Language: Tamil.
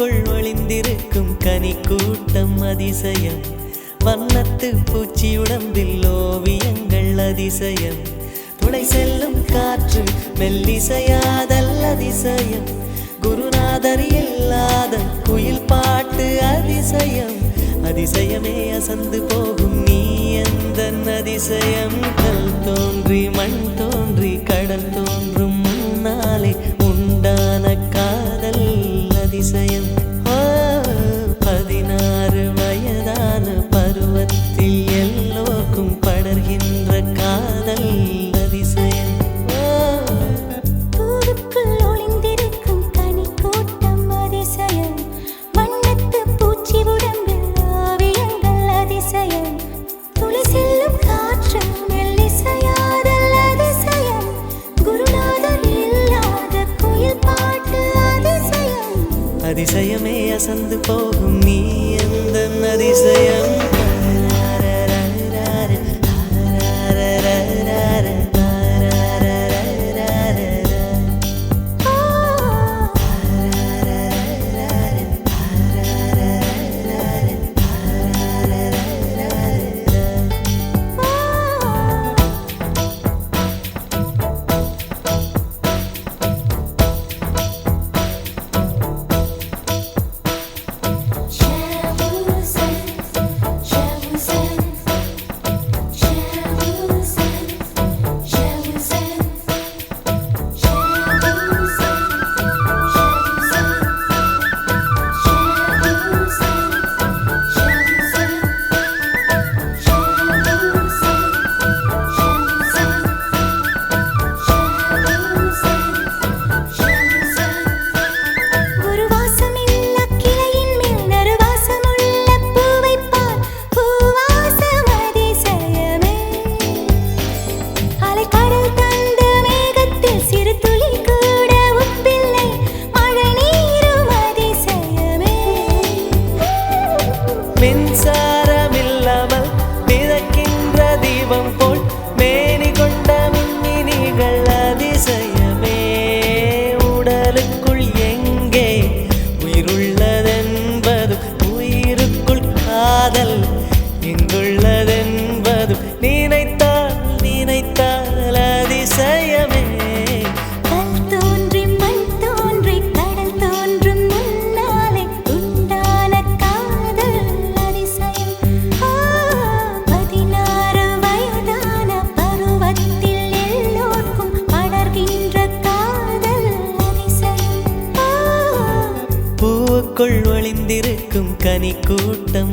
பூக்குள் ஒளிந்திருக்கும் கனி கூட்டம் அதிசயம். வண்ணத்து பூச்சி உடம்பில் ஓவியங்கள் அதிசயம். துளை செல்லும் காற்று மெல்லிசையாதல் அதிசயம். குருநாதர் இல்லாத குயில் பாட்டு அதிசயம். அதிசயமே அசந்து போகும் நீ எந்த அதிசயம்? கல் தோன்றி மண் தோன்றி கடல் தோன்றி. அதிசயம் அதிசயமே அசந்து போகும் நீ எந்த அதிசயம் மின்சாரமில்லாமல் மிதக்கின்ற தீபம் போல் மேனி கொண்ட மின்மினிகள் அதிசயம். அதிசயம் ஆ,